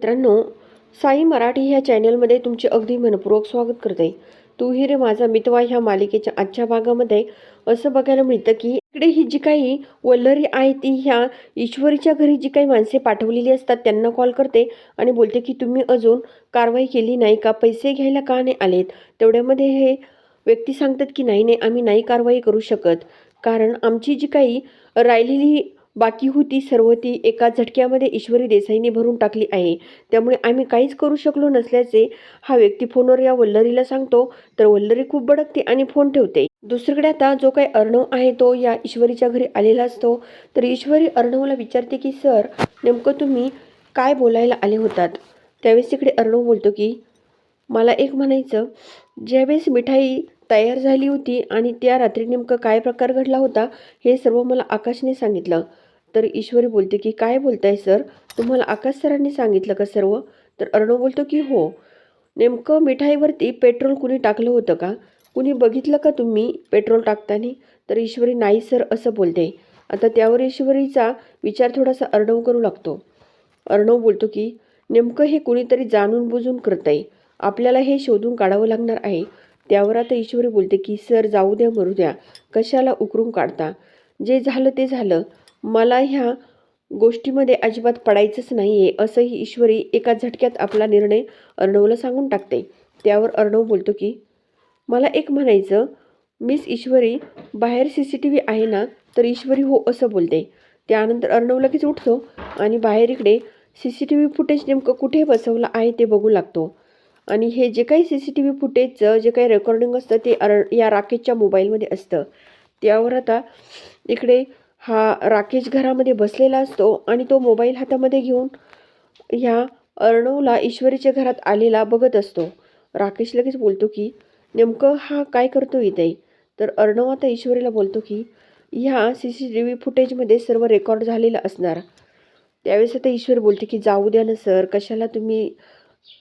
मित्रांनो साई मराठी ह्या चॅनलमध्ये तुमचे अगदी मनपूर्वक स्वागत करते. तू ही रे माझा मितवा ह्या मालिकेच्या आजच्या भागामध्ये असं बघायला मिळतं की इकडे ही जी काही वल्लरी आहे ती ह्या ईश्वरीच्या घरी जी काही माणसे पाठवलेली असतात त्यांना कॉल करते आणि बोलते की तुम्ही अजून कारवाई केली नाही का? पैसे घ्यायला का नाही आलेत? तेवढ्यामध्ये हे व्यक्ती सांगतात की नाही नाही आम्ही नाही कारवाई करू शकत. कारण आमची जी काही राहिलेली बाकी होती सर्व ती एका झटक्यामध्ये ईश्वरी देसाईने भरून टाकली आहे. त्यामुळे आम्ही काहीच करू शकलो नसल्याचे हा व्यक्ती फोनवर या वल्लरीला सांगतो तर वल्लरी खूप भडकते आणि फोन ठेवते. दुसरीकडे आता जो काही अर्णव आहे तो या ईश्वरीच्या घरी आलेला असतो. तर ईश्वरी अर्णवला विचारते की सर नेमकं तुम्ही काय बोलायला आले होतात? त्यावेळेस तिकडे अर्णव बोलतो की मला एक म्हणायचं ज्यावेळेस मिठाई तयार झाली होती आणि त्या रात्री नेमकं काय प्रकार घडला होता हे सर्व मला आकाशने सांगितलं. तर ईश्वरी बोलते की काय बोलताय सर? तुम्हाला आकाश सरांनी सांगितलं का सर्व? तर अर्णव बोलतो की हो. नेमकं मिठाईवरती पेट्रोल कुणी टाकलं होतं का? कुणी बघितलं का तुम्ही पेट्रोल टाकताना? तर ईश्वरी नाही सर असं बोलते. आता त्यावर ईश्वरीचा विचार थोडासा अर्णव करू लागतो. अर्णव बोलतो की नेमकं हे कुणीतरी जाणून बुजून करत आहे आपल्याला हे शोधून काढावं लागणार आहे. त्यावर आता ईश्वरी बोलते की सर जाऊ द्या मरू द्या. कशाला उकरून काढता? जे झालं ते झालं. मला ह्या गोष्टीमध्ये अजिबात पडायचंच नाही आहे असंही ईश्वरी एका झटक्यात आपला निर्णय अर्णवला सांगून टाकते. त्यावर अर्णव बोलतो की मला एक म्हणायचं. मिस ईश्वरी बाहेर सी सी टी व्ही आहे ना तर ईश्वरी हो असं बोलते. त्यानंतर अर्णव लगेच उठतो आणि बाहेर इकडे C C T V footage नेमकं कुठे बसवलं आहे ते बघू लागतो. आणि हे जे काही सी सी टी व्ही फुटेजचं जे काही रेकॉर्डिंग असतं ते अर या राकेशच्या मोबाईलमध्ये असतं. त्यावर आता इकडे हा राकेश घरामध्ये बसलेला असतो आणि तो मोबाईल हातामध्ये घेऊन ह्या अर्णवला ईश्वरीच्या घरात आलेला बघत असतो. राकेश लगेच बोलतो की नेमकं हा काय करतो इथे? तर अर्णव आता ईश्वरीला बोलतो की ह्या सी सी टी व्ही फुटेजमध्ये सर्व रेकॉर्ड झालेलं असणार. त्यावेळेस आता ईश्वर बोलते की जाऊ द्या ना सर. कशाला तुम्ही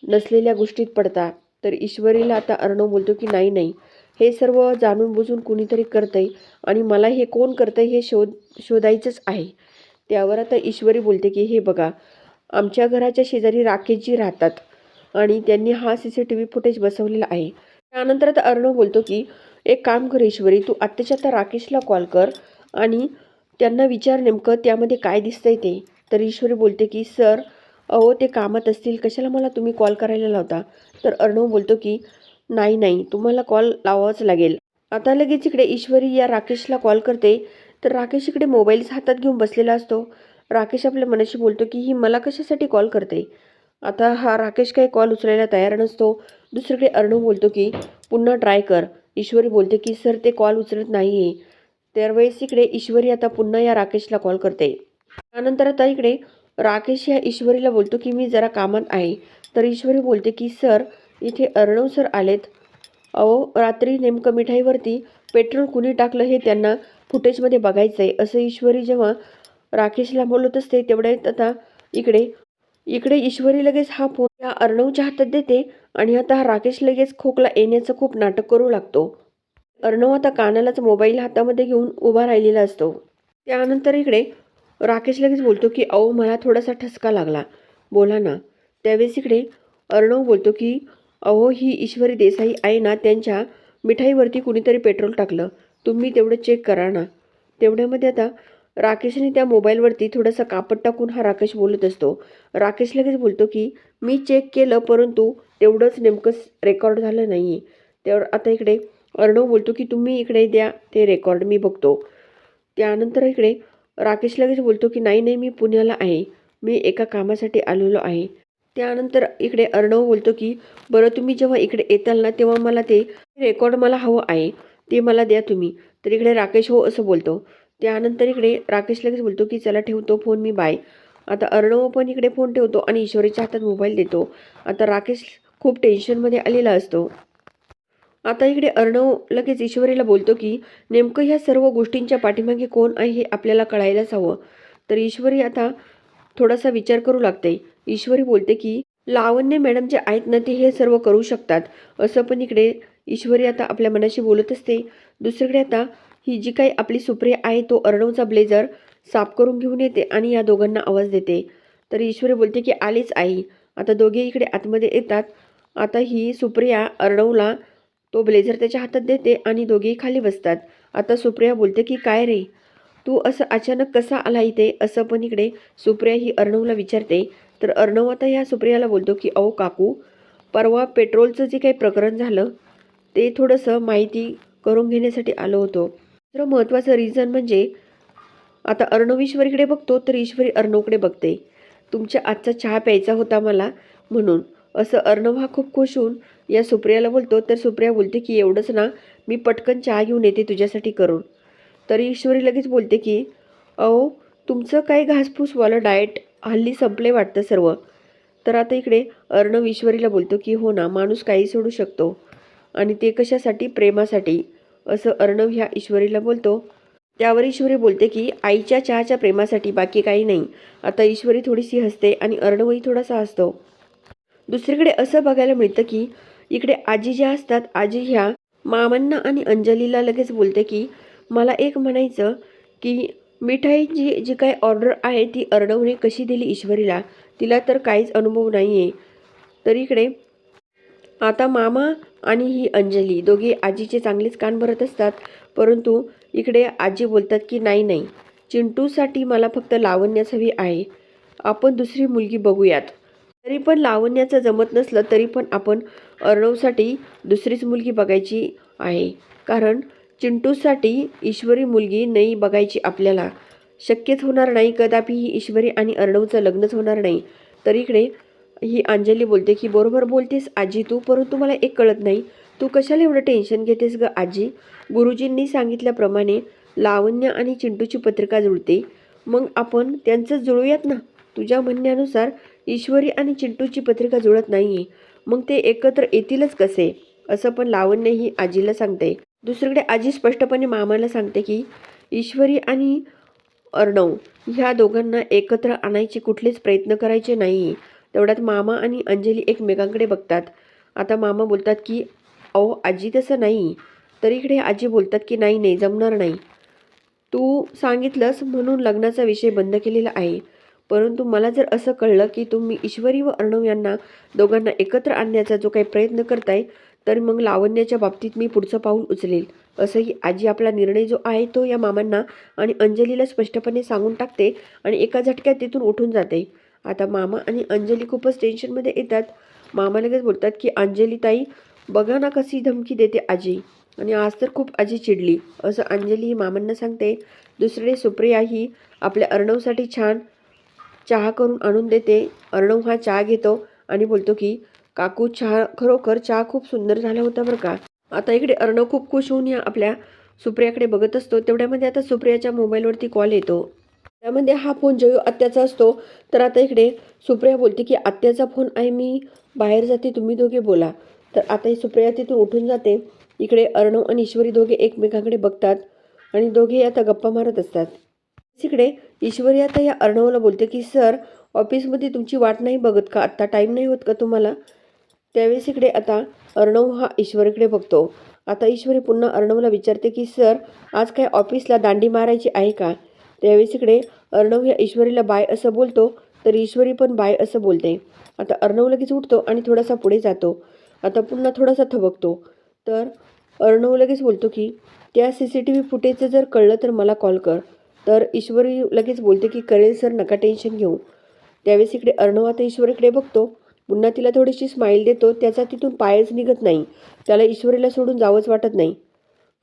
नसलेल्या गोष्टीत पडता. तर ईश्वरीला आता अर्णव बोलतो की नाही नाही. हे सर्व जाणून बुजून कुणीतरी करतंय आणि मला हे कोण करतंय हे शोध शोधायचंच आहे. त्यावर आता ईश्वरी बोलते की हे बघा आमच्या घराच्या शेजारी राकेशजी राहतात आणि त्यांनी हा C C T V footage बसवलेला आहे. त्यानंतर आता अर्णव बोलतो की एक काम कर ईश्वरी तू आत्ताच्या आता राकेशला कॉल कर आणि त्यांना विचार नेमकं त्यामध्ये काय दिसतंय ते. तर ईश्वरी बोलते की सर अहो ते कामात असतील कशाला मला तुम्ही कॉल करायला लावता? तर अर्णव बोलतो की नाही नाही तुम्हाला कॉल लावावाच लागेल. आता लगेच इकडे ईश्वरी या राकेशला कॉल करते. तर राकेश इकडे मोबाईल्स हातात घेऊन बसलेला असतो. राकेश आपल्या मनाशी बोलतो की ही मला कशासाठी कॉल करते? आता हा राकेश काही कॉल उचलायला तयार नसतो. दुसरीकडे अर्णव बोलतो की पुन्हा ट्राय कर. ईश्वरी बोलते की सर ते कॉल उचलत नाही आहे त्यावेळेस इकडे ईश्वरी आता पुन्हा या राकेशला कॉल करते. त्यानंतर आता इकडे राकेश या ईश्वरीला बोलतो की मी जरा कामात आहे. तर ईश्वरी बोलते की सर इथे अर्णव सर आलेत. अहो रात्री नेमकं मिठाईवरती पेट्रोल कुणी टाकलं हे त्यांना फुटेजमध्ये बघायचं आहे असं ईश्वरी जेव्हा राकेशला बोलत असते तेवढ्यात आता इकडे इकडे ईश्वरी लगेच हा फोन या अर्णवच्या हातात देते आणि आता हा राकेश लगेच खोकला येण्याचं खूप नाटक करू लागतो. अर्णव आता कानालाच मोबाईल हातामध्ये घेऊन उभा राहिलेला असतो. त्यानंतर इकडे राकेश लगेच बोलतो की अहो मला थोडासा ठसका लागला. बोला ना. त्यावेळेस इकडे अर्णव बोलतो की अहो ही ईश्वरी देसाई आहे ना त्यांच्या मिठाईवरती कुणीतरी पेट्रोल टाकलं. तुम्ही तेवढं चेक करा ना. तेवढ्यामध्ये आता राकेशने त्या मोबाईलवरती थोडंसं कापड टाकून हा राकेश बोलत असतो. राकेश लगेच बोलतो की मी चेक केलं परंतु तेवढंच नेमकं रेकॉर्ड झालं नाही आहे त्यावर आता इकडे अर्णव बोलतो की तुम्ही इकडे द्या ते रेकॉर्ड मी बघतो. त्यानंतर इकडे राकेश लगेच बोलतो की नाही नाही मी पुण्याला आहे. मी एका कामासाठी आलेलो आहे. त्यानंतर इकडे अर्णव बोलतो की बरं तुम्ही जेव्हा इकडे येताल ना तेव्हा मला ते रेकॉर्ड मला हवं आहे. ते मला द्या तुम्ही. तर इकडे राकेश हो असं बोलतो. त्यानंतर इकडे राकेश लगेच बोलतो की चला ठेवतो फोन मी बाय. आता अर्णव पण इकडे फोन ठेवतो आणि ईश्वरीच्या हातात मोबाईल देतो. आता राकेश खूप टेन्शनमध्ये आलेला असतो. आता इकडे अर्णव लगेच ईश्वरीला बोलतो की नेमकं ह्या सर्व गोष्टींच्या पाठीमागे कोण आहे हे आपल्याला कळायलाच हवं. तर ईश्वरी आता थोडासा विचार करू लागते. ईश्वरी बोलते की लावण्य मॅडम जे आहेत ना ते हे सर्व करू शकतात. असं पण इकडे ईश्वरी आता आपल्या मनाशी बोलत असते. दुसरीकडे आता ही जी काही आपली सुप्रिया आहे तो अर्णवचा ब्लेझर साफ करून घेऊन येते आणि या दोघांना आवाज देते. तर ईश्वरी बोलते की आलीच आई. आता दोघे इकडे आतमध्ये येतात. आता ही सुप्रिया अर्णवला तो ब्लेझर त्याच्या हातात देते आणि दोघेही खाली बसतात. आता सुप्रिया बोलते की काय रे? तू असं अचानक कसा आला इथे? असं पण इकडे सुप्रिया ही अर्णवला विचारते. तर अर्णव आता ह्या सुप्रियाला बोलतो की अहो काकू परवा पेट्रोलचं जे काही प्रकरण झालं ते थोडंसं माहिती करून घेण्यासाठी आलो होतो. दुसरं महत्त्वाचं रिझन म्हणजे आता अर्णव ईश्वरीकडे बघतो तर ईश्वरी अर्णवकडे बघते. तुमच्या आजचा चहा प्यायचा होता मला म्हणून. असं अर्णव हा खूप खुश होऊन या सुप्रियाला बोलतो तर सुप्रिया बोलते की एवढंच ना मी पटकन चहा घेऊन येते तुझ्यासाठी करून. तर ईश्वरी लगेच बोलते की अहो तुमचं काय घासफूसवालं डाएट हल्ली संपले वाटतं सर्व. तर आता इकडे अर्णव ईश्वरीला बोलतो की हो ना माणूस काही सोडू शकतो आणि ते कशासाठी? प्रेमासाठी. असं अर्णव ह्या ईश्वरीला बोलतो. त्यावर ईश्वरी बोलते की आईच्या चहाच्या प्रेमासाठी बाकी काही नाही. आता ईश्वरी थोडीशी हसते आणि अर्णवही थोडासा हसतो. दुसरीकडे असं बघायला मिळतं की इकडे आजी ज्या असतात आजी ह्या मामांना आणि अंजलीला लगेच बोलते की मला एक म्हणायचं की मिठाईची जी काही ऑर्डर आहे ती अर्णवने कशी दिली ईश्वरीला? तिला तर काहीच अनुभव नाही आहे तर इकडे आता मामा आणि ही अंजली दोघे आजीचे चांगलेच कान भरत असतात परंतु इकडे आजी बोलतात की नाही नाही. चिंटूसाठी मला फक्त लावण्यास हवी आहे. आपण दुसरी मुलगी बघूयात. तरी पण लावण्याचं जमत नसलं तरी पण आपण अर्णवसाठी दुसरीच मुलगी बघायची आहे. कारण चिंटूसाठी ईश्वरी मुलगी नाही बघायची आपल्याला. शक्यच होणार नाही कदापि ही ईश्वरी आणि अर्णवचं लग्नच होणार नाही. तर इकडे ही अंजली बोलते की बरोबर बोलतेस आजी तू परंतु मला एक कळत नाही. तू कशाला एवढं टेन्शन घेतेस ग आजी? गुरुजींनी सांगितल्याप्रमाणे लावण्य आणि चिंटूची पत्रिका जुळते. मग आपण त्यांचं जुळूयात ना? तुझ्या म्हणण्यानुसार ईश्वरी आणि चिंटूची पत्रिका जुळत नाही मग ते एकत्र येतीलच कसे? असं पण लावण्य ही आजीला सांगते. दुसरीकडे आजी स्पष्टपणे मामाला सांगते की ईश्वरी आणि अर्णव ह्या दोघांना एकत्र आणायचे कुठलेच प्रयत्न करायचे नाही तेवढ्यात मामा आणि अंजली एकमेकांकडे बघतात. आता मामा बोलतात की अहो आजी तसं नाही. तर इकडे आजी बोलतात की नाही नाही जमणार नाही. तू सांगितलंस म्हणून लग्नाचा विषय बंद केलेला आहे. परंतु मला जर असं कळलं की तुम्ही ईश्वरी व अर्णव यांना दोघांना एकत्र आणण्याचा जो काही प्रयत्न करताय तर मग लावण्याच्या बाबतीत मी पुढचं पाऊल उचलेल असंही आजी आपला निर्णय जो आहे तो या मामांना आणि अंजलीला स्पष्टपणे सांगून टाकते आणि एका झटक्यात तिथून उठून जाते. आता मामा आणि अंजली खूपच टेन्शनमध्ये येतात. मामा लगेच बोलतात की अंजली ताई बघा ना कशी धमकी देते आजी. आणि आज तर खूप आजी चिडली असं अंजली ही मामांना सांगते. दुसरे सुप्रिया ही आपल्या अर्णवसाठी छान चहा करून आणून देते. अर्णव हा चहा घेतो आणि बोलतो की काकू चहा खरोखर चहा खूप सुंदर झाला होता बरं का? आता इकडे अर्णव खूप खुश होऊन या आपल्या सुप्रियाकडे बघत असतो. तेवढ्यामध्ये आता सुप्रियाच्या मोबाईलवरती कॉल येतो. त्यामध्ये हा फोन जो आत्याचा असतो. तर आता इकडे सुप्रिया बोलते की आत्याचा फोन आहे मी बाहेर जाते तुम्ही दोघे बोला. तर आता ही सुप्रिया तिथून उठून जाते. इकडे अर्णव आणि ईश्वरी दोघे एकमेकांकडे बघतात आणि दोघे आता गप्पा मारत असतात. इकडे ईश्वरी आता या अर्णवला बोलते की सर ऑफिसमध्ये तुमची वाट नाही बघत का? आत्ता टाईम नाही होत का तुम्हाला? त्यावेळेस इकडे आता अर्णव हा ईश्वरीकडे बघतो. आता ईश्वरी पुन्हा अर्णवला विचारते की सर आज काय ऑफिसला दांडी मारायची आहे का? त्यावेळेस इकडे अर्णव या ईश्वरीला बाय असं बोलतो तर ईश्वरी पण बाय असं बोलते. आता अर्णव लगेच उठतो आणि थोडासा पुढे जातो. आता पुन्हा थोडासा थबकतो. तर अर्णव लगेच बोलतो की त्या सी सी टी व्ही फुटेजचं जर कळलं तर मला कॉल कर. तर ईश्वरी लगेच बोलते की करेल सर नका टेन्शन घेऊ. त्यावेळेस इकडे अर्णव आता ईश्वरीकडे बघतो. पुन्हा तिला थोडीशी स्माईल देतो. त्याचा तिथून पायच निघत नाही. त्याला ईश्वरीला सोडून जावंच वाटत नाही.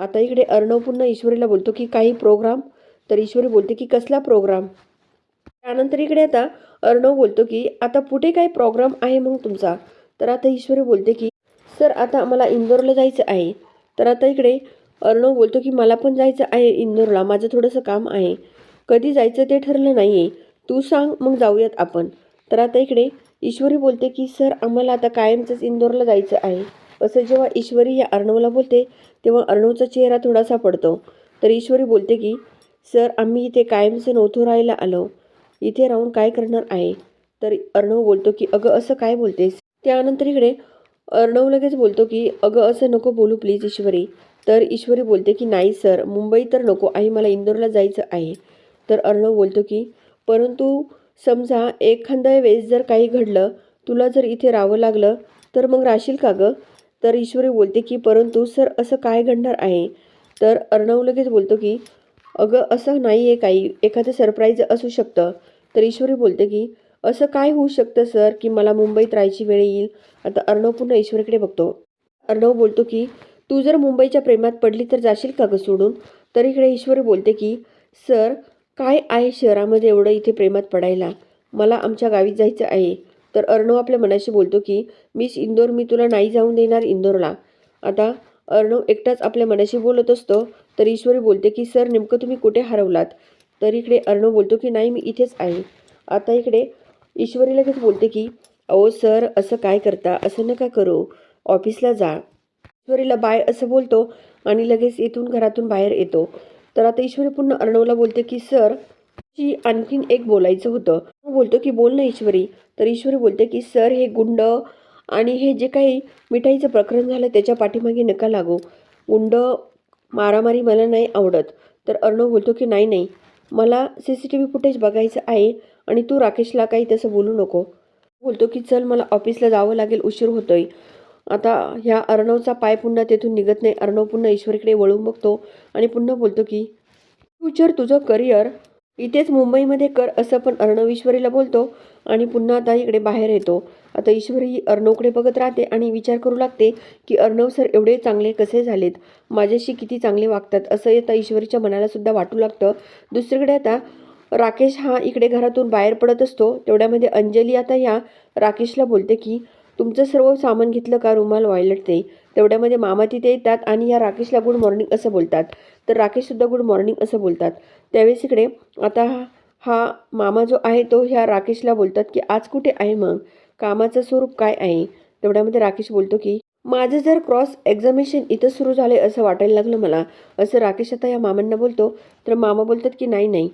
आता इकडे अर्णव पुन्हा ईश्वरीला बोलतो की काही प्रोग्राम तर ईश्वरी बोलते की कसला प्रोग्राम त्यानंतर इकडे आता अर्णव बोलतो की आता पुढे काय प्रोग्राम आहे मग तुमचा? तर आता ईश्वरी बोलते की सर आता मला इंदोरला जायचं आहे. तर आता इकडे अर्णव बोलतो की मला पण जायचं आहे इंदोरला. माझं थोडंसं काम आहे. कधी जायचं ते ठरलं नाही आहे तू सांग मग जाऊयात आपण. तर आता इकडे ईश्वरी बोलते की सर आम्हाला आता कायमचंच इंदोरला जायचं आहे. असं जेव्हा ईश्वरी या अर्णवला बोलते तेव्हा अर्णवचा चेहरा थोडासा पडतो. तर ईश्वरी बोलते की सर आम्ही इथे कायमचं नव्हतो राहायला आलो. इथे राहून काय करणार आहे? तर अर्णव बोलतो की अगं असं काय बोलतेस? त्यानंतर इकडे अर्णव लगेच बोलतो की अगं असं नको बोलू प्लीज ईश्वरी. तर ईश्वरी बोलते की नाही सर मुंबई तर नको आहे मला इंदोरला जायचं आहे. तर अर्णव बोलतो की परंतु समजा एखाद्या वेळेस जर काही घडलं तुला जर इथे राहावं लागलं तर मग राहशील का गं? तर ईश्वरी बोलते की परंतु सर असं काय घडणार आहे? तर अर्णव लगेच बोलतो की अगं असं नाही आहे काही एखादं सरप्राईज असू शकतं. तर ईश्वरी बोलते की असं काय होऊ शकतं सर की मला मुंबईत राहायची वेळ येईल? आता अर्णव पुन्हा ईश्वरीकडे बघतो. अर्णव बोलतो की तू जर मुंबईच्या प्रेमात पडली तर जाशील का गं सोडून? तर इकडे ईश्वरी बोलते की सर काय आहे शहरामध्ये एवढं इथे प्रेमात पडायला? मला आमच्या गावी जायचं आहे. तर अर्णव आपल्या मनाशी बोलतो की मिस इंदोर मी तुला नाही जाऊन देणार इंदोरला. आता अर्णव एकटाच आपल्या मनाशी बोलत असतो तर ईश्वरी बोलते की सर नेमकं तुम्ही कुठे हरवलात? तर इकडे अर्णव बोलतो की नाही मी इथेच आहे. आता इकडे ईश्वरी लगेच बोलते की अहो सर असं काय करता? असं नका करू. ऑफिसला जा. ईश्वरीला बाय असं बोलतो आणि लगेच येथून घरातून बाहेर येतो. तर आता ईश्वरी पुन्हा अर्णवला बोलते की सर ची आणखीन एक बोलायचं होतं. बोलतो की बोल ना ईश्वरी. तर ईश्वरी बोलते की सर हे गुंड आणि हे जे काही मिठाईचं प्रकरण झालं त्याच्या पाठीमागे नका लागू. गुंड मारामारी मला नाही आवडत. तर अर्णव बोलतो की नाही नाही. मला C C T V footage बघायचं आहे आणि तू राकेशला काही तसं बोलू नको. बोलतो की चल मला ऑफिसला जावं लागेल उशीर होतोय. आता ह्या अर्णवचा पाय पुन्हा तेथून निघत नाही. अर्णव पुन्हा ईश्वरीकडे वळून बघतो आणि पुन्हा बोलतो की फ्युचर तुझं करिअर. इथेच मुंबईमध्ये कर असं पण अर्णव ईश्वरीला बोलतो आणि पुन्हा आता इकडे बाहेर येतो. आता ईश्वरी ही अर्णवकडे बघत राहते आणि विचार करू लागते की अर्णव सर एवढे चांगले कसे झालेत? माझ्याशी किती चांगले वागतात? असं आता ईश्वरीच्या मनालासुद्धा वाटू लागतं. दुसरीकडे आता राकेश हा इकडे घरातून बाहेर पडत असतो. तेवढ्यामध्ये अंजली आता ह्या राकेशला बोलते की तुमचं सर्व सामान घेतलं का रुमाल वॉयलेट ते? तेवढ्यामध्ये मामा तिथे येतात आणि ह्या राकेशला गुड मॉर्निंग असं बोलतात. तर राकेशसुद्धा गुड मॉर्निंग असं बोलतात. त्यावेळेस इकडे आता हा- मामा जो आहे तो ह्या राकेशला बोलतात की आज कुठे आहे मग? कामाचं स्वरूप काय आहे? तेवढ्यामध्ये राकेश बोलतो की माझं जर क्रॉस एक्झामिनेशन इथं सुरू झाले असं वाटायला लागलं मला. असं राकेश आता या मामांना बोलतो. तर मामा बोलतात की नाही नाही.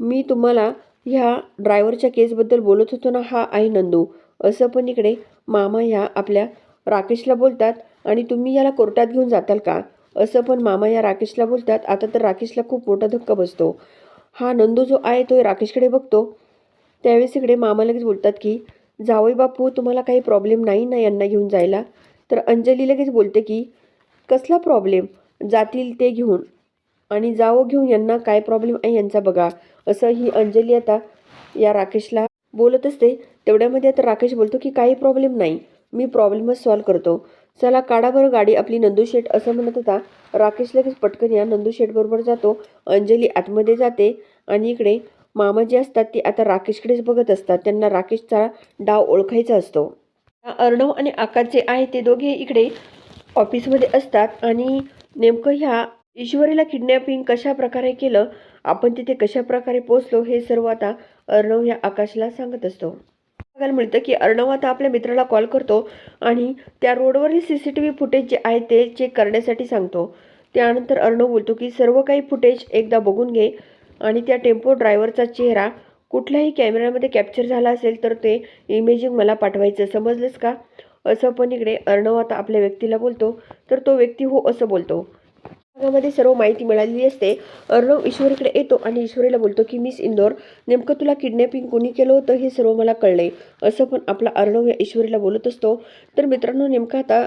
मी तुम्हाला ह्या ड्रायव्हरच्या केसबद्दल बोलत होतो ना हा आहे नंदू. असं पण इकडे मामा ह्या आपल्या राकेशला बोलतात. आणि तुम्ही याला कोर्टात घेऊन जाताल का? असं पण मामा या राकेशला बोलतात. आता तर राकेशला खूप मोठा धक्का बसतो. हा नंदू जो आहे तो राकेशकडे बघतो. त्यावेळेस इकडे मामा लगेच बोलतात की जावई बापू तुम्हाला काही प्रॉब्लेम नाही ना यांना घेऊन जायला? तर अंजली लगेच बोलते की कसला प्रॉब्लेम जातील ते घेऊन. आणि जावं घेऊन यांना काय प्रॉब्लेम आहे यांचा बघा. असं ही अंजली आता या राकेशला बोलत असते. तेवढ्यामध्ये आता राकेश बोलतो की काही प्रॉब्लेम नाही. मी प्रॉब्लेमच सॉल्व करतो. चला काढा बरं गाडी आपली नंदू शेठ असं म्हणत होता. राकेश लगेच पटकन या नंदू शेठबरोबर जातो. अंजली आतमध्ये जाते आणि इकडे मामा जे असतात ते आता राकेशकडेच बघत असतात. त्यांना राकेशचा डाव ओळखायचा असतो. अर्णव आणि आकाश जे आहे ते दोघे इकडे ऑफिसमध्ये असतात आणि नेमकं ह्या ईश्वरीला किडनॅपिंग कशा प्रकारे केलं आपण तिथे कशा प्रकारे पोचलो हे सर्व आता अर्णव ह्या आकाशला सांगत असतो. बघायला मिळतं की अर्णव आता आपल्या मित्राला कॉल करतो आणि त्या रोडवरील C C T V footage जे आहे ते चेक करण्यासाठी सांगतो. त्यानंतर अर्णव बोलतो की सर्व काही फुटेज एकदा बघून घे आणि त्या टेम्पो ड्रायव्हरचा चेहरा कुठल्याही कॅमेऱ्यामध्ये कॅप्चर झाला असेल तर ते इमेजिंग मला पाठवायचं. समजलंच का? असं पण इकडे अर्णव आता आपल्या व्यक्तीला बोलतो. तर तो व्यक्ती हो असं बोलतो. भागामध्ये सर्व माहिती मिळालेली असते. अर्णव ईश्वरीकडे येतो आणि ईश्वरीला बोलतो की मिस इंदोर नेमकं तुला किडनॅपिंग कोणी केलं होतं हे सर्व मला कळले असं पण आपला अर्णव या ईश्वरीला बोलत असतो. तर मित्रांनो नेमकं आता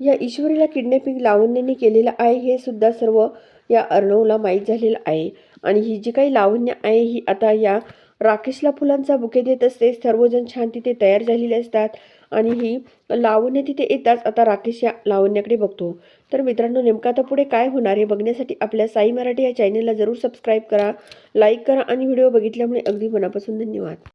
या ईश्वरीला किडनॅपिंग लावण्याने केलेलं आहे हे सुद्धा सर्व या अर्णवला माहीत झालेलं आहे. आणि ही जी काही लावण्य आहे ही आता या राकेशला फुलांचा बुके देत असते. सर्वजण छान तिथे तयार झालेले असतात. आणि ही लावण्य तिथे येताच आता राकेश या लावण्याकडे बघतो. तर मित्रांनो नेमकं आता पुढे काय होणार हे बघण्यासाठी आपल्या साई मराठी या चॅनलला जरूर सबस्क्राईब करा लाईक करा आणि व्हिडिओ बघितल्यामुळे अगदी मनापासून धन्यवाद.